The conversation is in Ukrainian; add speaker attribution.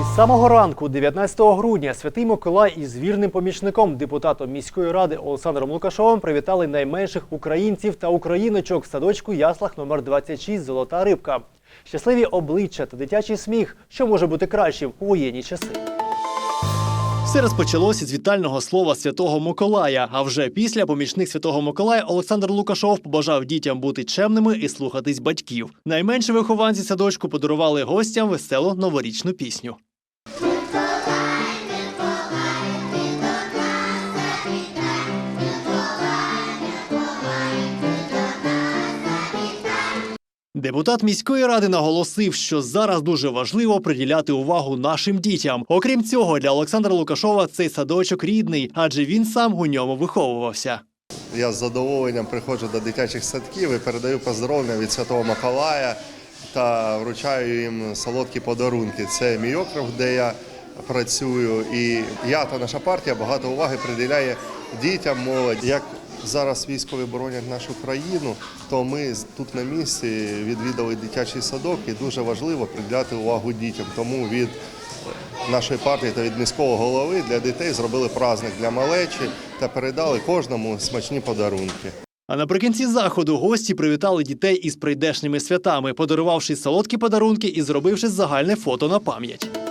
Speaker 1: Із самого ранку, 19 грудня, святий Миколай із вірним помічником, депутатом міської ради Олександром Лукашовим привітали найменших українців та україночок в садочку яслах номер 26 Золота рибка. Щасливі обличчя та дитячий сміх, що може бути кращим у воєнні часи. Все розпочалося з вітального слова святого Миколая. А вже після помічник святого Миколая Олександр Лукашов побажав дітям бути чемними і слухатись батьків. Найменші вихованці садочку подарували гостям веселу новорічну пісню. Депутат міської ради наголосив, що зараз дуже важливо приділяти увагу нашим дітям. Окрім цього, для Олександра Лукашова цей садочок рідний, адже він сам у ньому виховувався.
Speaker 2: Я з задоволенням приходжу до дитячих садків і передаю поздоровлення від Святого Миколая та вручаю їм солодкі подарунки. Це мій округ, де я працюю. І я та наша партія багато уваги приділяє дітям, молоді. Зараз військові боронять нашу країну, то ми тут на місці відвідали дитячий садок і дуже важливо приділяти увагу дітям. Тому від нашої партії та від міського голови для дітей зробили праздник для малечі та передали кожному смачні подарунки.
Speaker 1: А наприкінці заходу гості привітали дітей із прийдешніми святами, подарувавши солодкі подарунки і зробивши загальне фото на пам'ять.